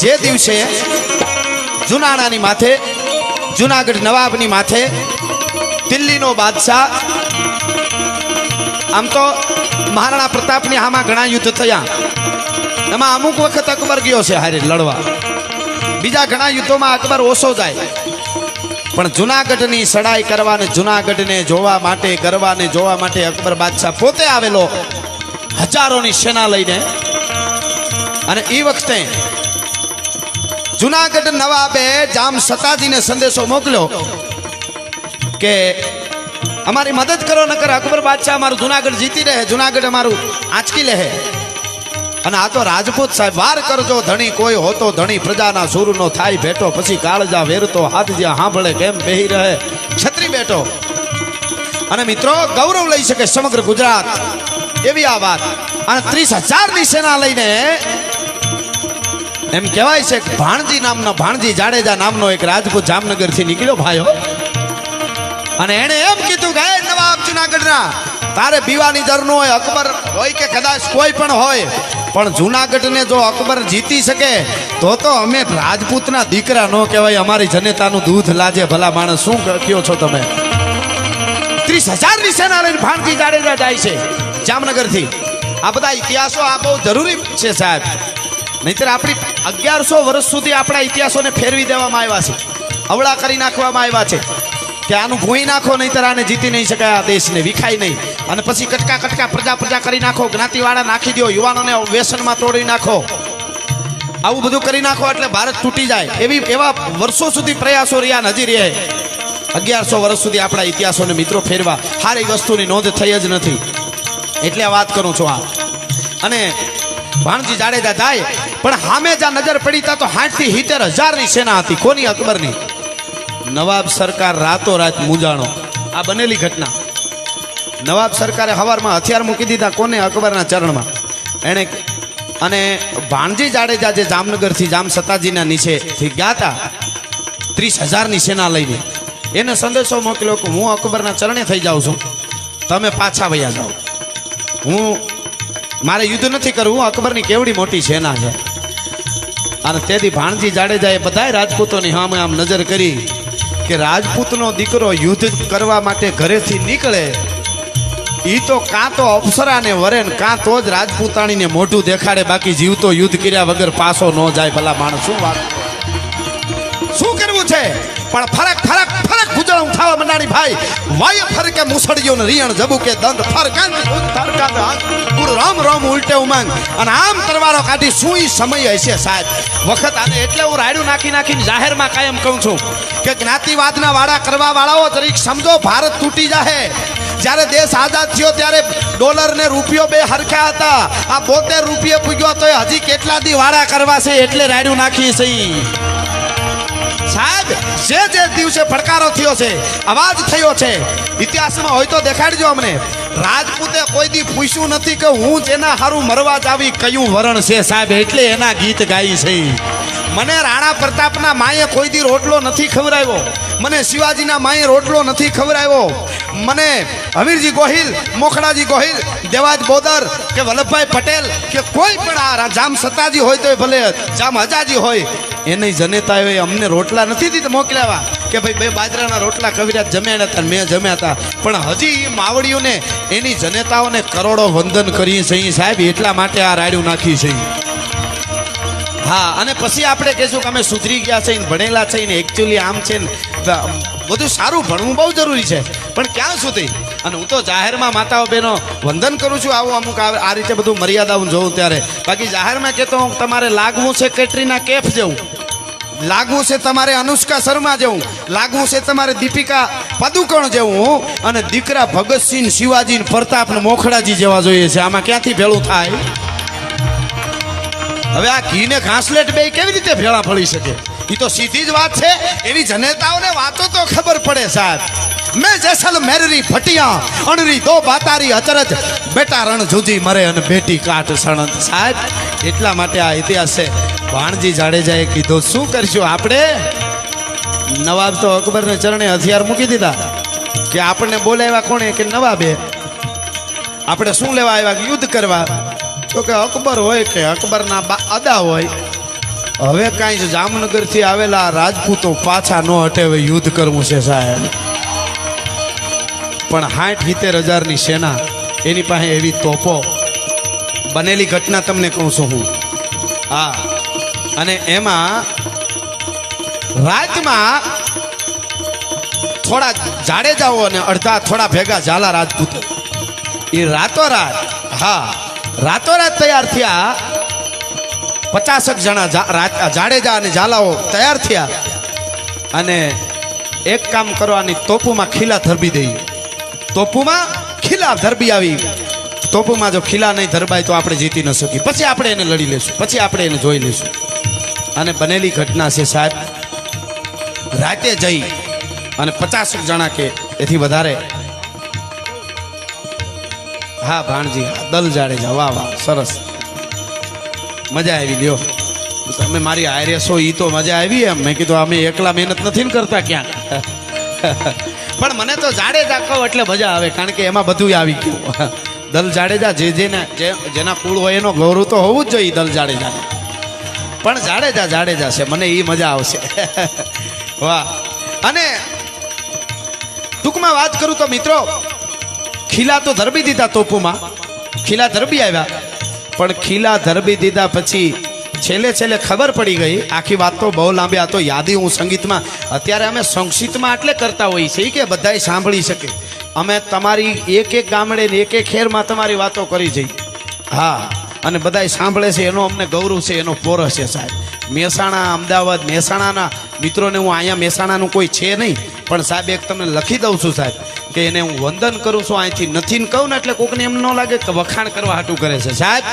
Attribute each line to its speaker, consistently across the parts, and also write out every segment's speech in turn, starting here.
Speaker 1: જે દિવસે જુનાણાની માથે, જુનાગઢ નવાબની માથે દિલ્હીનો બાદશાહ, આમ તો મહારાણા પ્રતાપની આમાં ઘણા યુદ્ધ થયા. એમાં અમુક વખત અકબર ગયો છે હારે લડવા. બીજા ઘણા યુદ્ધોમાં અકબર ઓછો જાય. પણ જુનાગઢની સડાઈ કરવાને જુનાગઢને જોવા માટે કરવાને જોવા માટે અકબર બાદશાહ પોતે આવેલો હજારોની સેના લઈને. અને એ વખતે જુનાગઢ નવાબે જામ સતાજીને સંદેશો મોકલ્યો કે અમારી મદદ કરો, નકર અકબર બાદશાહ અમારું જુનાગઢ જીતી રહે, જુનાગઢ અમારું આંચકી લે અને આ તો રાજપૂત સાહેબ, વાર કરજો, ધણી કોઈ હોતો ધણી, પ્રજાના સૂરનો થાય, ભેટો પછી કાળજા વેરતો, હાથ જ્યાં સાંભળે કેમ બેહી રહે, છત્રી બેઠો. અને મિત્રો, ગૌરવ લઈ શકે સમગ્ર ગુજરાત. એવી આ વાત. અને ત્રીસ હજારની સેના લઈને એમ કહેવાય છે ભાણજી નામનો, ભાણજી જાડેજા નામનો એક રાજપૂત જામનગરથી નીકળ્યો ભાઈઓ અને એણે એમ કીધું કે, "હે નવાબ જુનાગઢના, તારે પીવાની જરૂર હોય, અકબર હોય કે કદાચ કોઈ પણ હોય, પણ જુનાગઢને જો અકબર જીતી શકે, તો તો અમે રાજપૂતના દીકરા ન કહેવાય, અમારી જનતાનું દૂધ લાજે ભલા માણસ. શું કહો છો તમે? ત્રીસ હજારની સેના લઈને ભાણજી જાડેજા જાય છે જામનગરથી. આ બધા ઇતિહાસો આ બહુ જરૂરી છે સાહેબ. નહીતર આપણી અગિયારસો વર્ષ સુધી આપણા ઇતિહાસોને ફેરવી દેવામાં આવ્યા છે. અવળા કરી નાખવામાં આવ્યા છે. કે આનું ભોઈ નાખો, નહીતર આને જીતી નહીં શકાય આ દેશને, વિખાય નહીં. અને પછી કટકા કટકા પ્રજા પ્રજા કરી નાખો, જ્ઞાતિવાળા નાખી દો, યુવાનોને વ્યસનમાં તોડી નાખો. આવું બધું કરી નાખો એટલે ભારત તૂટી જાય. એવી, એવા વર્ષો સુધી પ્રયાસો રહ્યા હજી રહે. અગિયારસો વર્ષ સુધી આપણા ઇતિહાસોને મિત્રો ફેરવા. સારી વસ્તુની નોંધ થઈ જ નથી. એટલે વાત કરું છું આ. અને ભાણજી જાડેજા જાય પણ સામે જ્યાં નજર પડી ત્યાં તો સાઠથી હજાર હજારની સેના હતી. કોની અકબરની? નવાબ સરકાર રાતો રાત મૂંઝાણો. આ બનેલી ઘટના. નવાબ સરકારે હવારમાં હથિયાર મૂકી દીધા. કોને? અકબરના ચરણમાં. એણે અને ભાણજી જાડેજા જે જામનગરથી જામ સતાજીના નીચેથી ગયા હતા, ત્રીસ હજારની સેના લઈને. એને સંદેશો મોકલ્યો કે હું અકબરના ચરણે થઈ જાઉં છું. તમે પાછા વયા જાઓ. હું મારે યુદ્ધ નથી કરવું. અકબરની કેવડી મોટી સેના છે. અને તેથી ભાણજી જાડેજાએ બધાય રાજપૂતોની સામે આમ નજર કરી કે રાજપૂતનો દીકરો યુદ્ધ કરવા માટે ઘરેથી નીકળે, ઈ તો કાં તો અપ્સરાને વરે ને કાં તો જ રાજપૂતાણીને મોઢું દેખાડે, બાકી જીવતો યુદ્ધ કર્યા વગર પાછો ન જાય ભલા માણસ. શું વાત? શું કરવું છે? પણ ફરક ફરક થવા મંડાણી ભાઈ વાય ફરકે મુસળિયો ને રિયણ જબુ કે દંત ફરકાન ફરકાન પૂર રામ રામ ઉલટે ઉમાંગ અને આમ તરવારો કાઢી સુઈ સમય હશે સાહેબ વખત આને એટલે હું રાયડું નાખી નાખીને જાહેરમાં કાયમ કહું છું કે જ્ઞાતિવાદના વાડા કરવા વાળાઓ તરીક સમજો ભારત તૂટી જાહે, જ્યારે દેશ આઝાદ થયો ત્યારે ડોલર ને રૂપિયો બે હરખા હતા આ બોતેર રૂપિયે પૂગ્યો તો હજી કેટલા દી વાડા કરવા છે એટલે રાયડું નાખી છે. સાહેબ, જે જે દિવસે ફડકારો થયો છે, અવાજ થયો છે, ઇતિહાસમાં હોય તો દેખાડજો અમને. રાજપૂતે કોઈ દી પૂછ્યું નથી કે હું જેના હારું મરવા જાવી કયું વરણ છે સાહેબ, એટલે એના ગીત ગાઈ છે. મને રાણા પ્રતાપના માએ કોઈ દી રોટલો નથી ખવડાવ્યો. મને શિવાજીના માએ રોટલો નથી ખવડાવ્યો. મને હમીરજી ગોહિલ મોખડાજી ગોહિલ, દેવાજ બોદર કે વલ્લભભાઈ પટેલ કે કોઈ પણ આ જામ સત્તાજી હોય તો ભલે, જામ હજાજી હોય, એની જનેતાઓએ અમને રોટલા નથી દીધા મોકલ્યા કે ભાઈ બે બાજરાના રોટલા કવિરાજ જમ્યા હતા મેં જમ્યા હતા પણ હજી એ માવડીઓને, એની જનેતાઓને કરોડો વંદન કરી છીએ સાહેબ, એટલા માટે આ રાડ્યું નાખી છે હા, અને પછી આપણે કહીશું કે અમે સુધરી ગયા છે ને ભણેલા છે ને એકચ્યુઅલી આમ છે ને બધું સારું ભણવું બહુ જરૂરી છે. પણ ક્યાં સુધી? અને હું તો જાહેરમાં માતાઓ બહેનો વંદન કરું છું આવું અમુક આ રીતે બધું મર્યાદા હું જોઉં ત્યારે. બાકી જાહેરમાં કહેતો હું, તમારે લાગવું છે કેટરીના કેફ જેવું. લાગવું છે તમારે અનુષ્કા શર્મા જેવું. લાગવું છે તમારે દીપિકા પદુકણ જેવું. અને દીકરા ભગતસિંહ શિવાજી પ્રતાપ મોખડાજી જેવા જોઈએ છે. આમાં ક્યાંથી ભેળું થાય? હવે આ ઘી ને ઘાસલેટ બે કેવી રીતે ભેળા ફળી શકે? એ તો સીધી જ વાત છે. એવી જનેતાઓને વાતો તો ખબર પડે સાહેબ. મેં જેસલ મેરરી ફટિયા અણરી દો બાતારી અચરજ, બેટા રણ જુજી મરે અને બેટી કાટ સણંત સાહેબ, એટલા માટે આ ઇતિહાસ છે. ભાણજી જાડેજાએ કીધું, શું કરશું આપણે? નવાબ તો અકબરને ચરણે હથિયાર મૂકી દીધા. કે આપણને બોલાવ્યા કોણે? કે નવાબે? આપણે શું લેવા આવ્યા? યુદ્ધ કરવા? તો કે અકબર હોય કે અકબરના અદા હોય, હવે કાંઈ જામનગરથી આવેલા રાજપૂતો પાછા ન હટે હવે યુદ્ધ કરવું છે સાહેબ. પણ સાઠ સિત્તેર હજારની સેના, એની પાસે એવી તોપો. બનેલી ઘટના તમને કહું છું હું. હા, અને એમાં રાતમાં થોડા જાડેજાઓ અને અડધા થોડા ભેગા ઝાલા રાજપૂતો. એ રાતોરાત, હા રાતોરાત તૈયાર થયા. પચાસક જણા જાડેજા અને ઝાલાઓ તૈયાર થયા અને એક કામ કરવાની તોપુમાં ખીલા ધરબી દઈ. તોપુમાં ખીલા ધરબી આવી. તોપુમાં જો ખીલા નહીં ધરબાય તો આપણે જીતી ન શકીએ. પછી આપણે એને લડી લેશું. પછી આપણે એને જોઈ લેશું. અને બનેલી ઘટના છે સાહેબ. રાતે જઈ અને પચાસક જણા કે એથી વધારે હા ભાણજી દલ જાડેજા વાહ વાહ, સરસ. મજા આવી લ્યો. તમે મારી આર્ય છો એ તો મજા આવી એમ. મેં કીધું, અમે એકલા મહેનત નથી કરતા ક્યાં પણ મને તો જાડેજા કહો એટલે મજા આવે, કારણ કે એમાં બધું આવી ગયું. દલ જાડેજા જે જેને જેના કુળ હોય એનો ગૌરવ તો હોવું જ જોઈએ દલ જાડેજા પણ જાડેજા જાડેજા છે મને એ મજા આવશે. વાહ. અને ટૂંકમાં વાત કરું તો મિત્રો ખીલા તો ધરબી દીધા તોપુમાં. ખીલા ધરબી આવ્યા. પણ ખીલા ધરબી દીધા પછી છેલ્લે છેલ્લે ખબર પડી ગઈ. આખી વાત તો બહુ લાંબી, આ તો યાદી હું સંગીતમાં, અત્યારે અમે સંક્ષિપ્તમાં એટલે કરતા હોઈએ છીએ કે બધાય સાંભળી શકે. અમે તમારી એક એક ગામડે એક એક ખેરમાં તમારી વાતો કરી જઈ હા, અને બધાય સાંભળે છે, એનો અમને ગૌરવ છે, એનો પોરસ છે સાહેબ. મહેસાણા, અમદાવાદ, મહેસાણાના મિત્રોને હું અહીંયા મહેસાણાનું કોઈ છે નહીં, પણ સાહેબ એક તમને લખી દઉં છું સાહેબ. કે એને હું વંદન કરું છું, અહીંથી નથી ને કહું ને એટલે કોકને એમ ન લાગે કે વખાણ કરવા હાટું કરે છે. સાહેબ,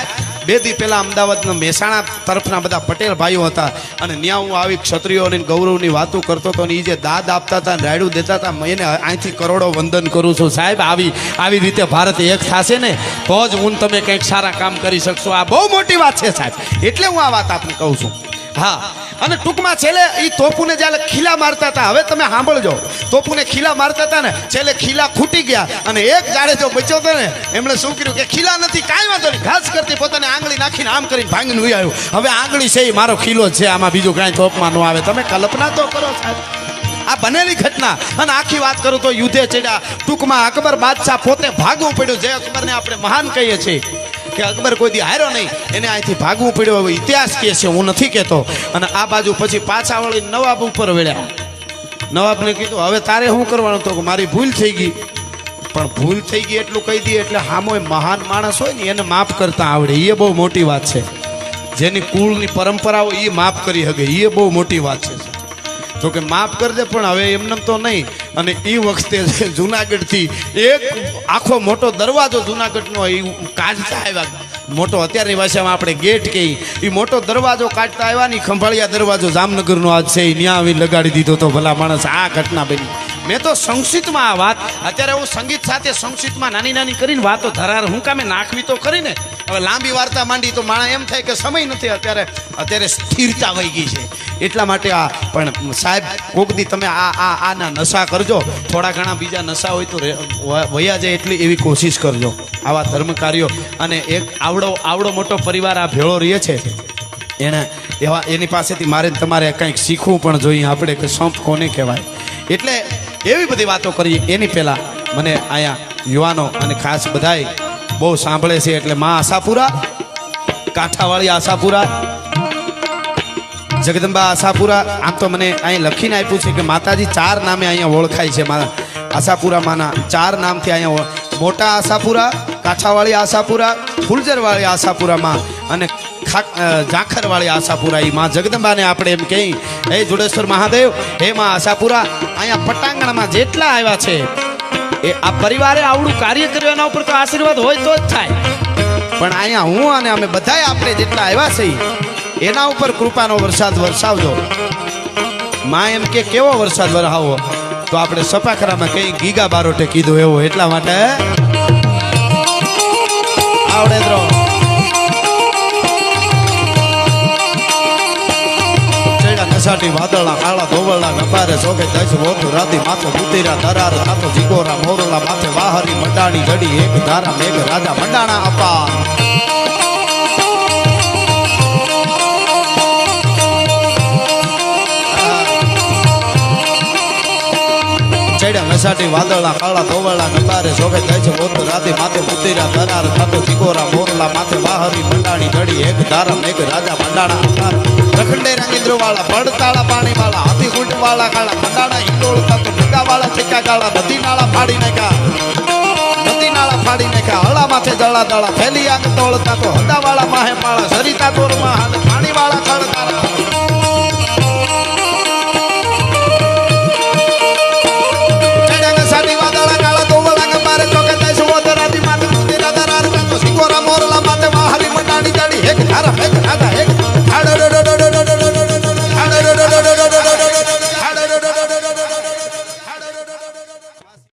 Speaker 1: બે દી પહેલા અમદાવાદના મહેસાણા તરફના બધા પટેલ ભાઈઓ હતા અને ત્યાં હું આવી ક્ષત્રિયોની ગૌરવની વાતો કરતો હતો ને એ જે દાદ આપતા હતા રાયડું દેતા હતા એને અહીંથી કરોડો વંદન કરું છું. સાહેબ, આવી આવી રીતે ભારત એક થશે ને, તો જ હું તમે કંઈક સારા કામ કરી શકશો. આ બહુ મોટી વાત છે સાહેબ. એટલે હું આ વાત આપને કહું છું. હા. અને ટૂંકમાં છેલ્લે એ તોપુને જ્યારે ખીલા મારતા હતા, હવે તમે સાંભળજો. તોપુને ખીલા મારતા હતા ને, છેલ્લે ખીલા ખૂટી ગયા. અને એક જાડે જો બચ્યો હતો ને, એમણે શું કર્યું કે ખીલા નથી, કાંઈ વાંધો નહીં. ઘાસ કરતી પોતાને આંગળી નાખીને આમ કરીને ભાંગીને ઉઈ આવ્યું. હવે આંગળી છે એ મારો ખીલો છે, આમાં બીજું કાંઈ તોપમાં ન આવે. તમે કલ્પના તો કરો સાહેબ. આ બનેલી ઘટના. અને આખી વાત કરું તો યુદ્ધે ચડ્યા. ટૂંકમાં અકબર બાદશાહ પોતે ભાગવું પડ્યું, જે અકબરને આપણે મહાન કહીએ છીએ. કે અકબર કોઈ દી હાર્યો નહીં. એને અહીંથી ભાગવું પડ્યું. હવે ઇતિહાસ કહે છે, હું નથી કહેતો. અને આ બાજુ પછી પાછા વળી નવાબ ઉપર વળ્યા. નવાબને કીધું, હવે તારે શું કરવાનું? તો મારી ભૂલ થઈ ગઈ. પણ ભૂલ થઈ ગઈ એટલું કહી દઈએ એટલે હામો મહાન માણસ હોય ને, એને માફ કરતા આવડે. એ બહુ મોટી વાત છે. જેની કુળની પરંપરાઓ એ માફ કરી શકે. એ બહુ મોટી વાત છે. જો કે માફ કરજે પણ હવે એમને તો નહીં. અને એ વખતે જુનાગઢથી એક આખો મોટો દરવાજો જુનાગઢનો એ કાઢતા આવ્યા. મોટો અત્યારની ભાષામાં આપણે ગેટ કહીએ એ મોટો દરવાજો કાઢતા આવ્યા ને ખંભાળિયા દરવાજો જામનગરનો આજ છે એ ન્યા આવી લગાડી દીધો તો ભલા માણસ આ ઘટના બની. મેં તો સંક્ષિપ્તમાં આ વાત અત્યારે હું સંગીત સાથે સંક્ષિપ્તમાં નાની નાની કરીને વાતો ધરાર. હું કામે નાખવી તો કરીને હવે લાંબી વાર્તા માંડી તો માણા એમ થાય કે સમય નથી. અત્યારે અત્યારે સ્થિરતા વહી ગઈ છે. એટલા માટે આ પણ સાહેબ, કોક દી તમે આ આ આના નશા કરજો. થોડા ઘણા બીજા નશા હોય તો વયા જાય એટલી એવી કોશિશ કરજો. આવા ધર્મ કાર્યો અને એક આવડો આવડો મોટો પરિવાર આ ભેળો રહે છે. એને એવા એની પાસેથી મારે તમારે કંઈક શીખવું પણ જોઈએ. આપણે કે સંપ કોને કહેવાય? એટલે એવી બધી વાતો કરીએ. એની પહેલાં મને અહીંયા યુવાનો અને ખાસ બધાય બહુ સાંભળે છે એટલે માં આશાપુરા, કાંઠાવાળી આશાપુરા, જગદંબા આશાપુરા, આમ તો મને અહીં લખીને આપ્યું છે કે માતાજી ચાર નામે અહીંયા ઓળખાય છે મારા આશાપુરામાંના. ચાર નામથી અહીંયા મોટા આશાપુરા, કાંઠાવાળી આશાપુરા ફુલજરવાળી આશાપુરામાં અને ઝાંખરવાળી આશાપુરા એ માં જગદંબાને આપણે એમ કહી હે જોડેશ્વર મહાદેવ, હે માં આશાપુરા, અહીંયા પટાંગણમાં જેટલા આવ્યા છે, એ આ પરિવારે આવડું કાર્ય કર્યું, એના ઉપર તો આશીર્વાદ હોય તો જ થાય. પણ અહીંયા હું અને અમે બધાય આપણે જેટલા આવ્યા છે, એના ઉપર કૃપાનો વરસાદ વરસાવજો. માં એમ કે, કેવો વરસાદ વરસાવો તો આપણે સપાખરામાં કઈ ગીગા બારોટે કીધું એવો એટલા માટે આવડે અષાઢી વાદળા કાળા ધોવળા નબારે સોગે દસ વોતું રાતી માથે ઉતીરા દરાર તાતો જીગોરા મોરલા માથે વાહરી મંડાણી જડી એક ધારા મેઘ રાજા મંડાણા અપા ચડ્યા કાળા ધોવાળા નબારે શોભે થાય છે મોત રાતે માથે ઉતેરા ધરાર થતો ચિકોરા મોરલા માથે વાહરી મંડાણી ઘડી, એક ધારમ એક રાજા અવતાર રખંડે રંગેન્દ્ર વાળા ભડતાળા પાણી વાળા હાથી ગુંડ વાળા કાળા મંડાણા ઈંડોળતા તો ટીકા વાળા ઠેકા કાળા નદી નાળા ફાડી નાખ્યા. નદી નાળા ફાડી નાખ્યા. હળા માથે જળા દળા ફેલી આગ તોળતા તો હદા વાળા માહે પાળા સરિતા તોરમાં પાણી વાળા ખળકારા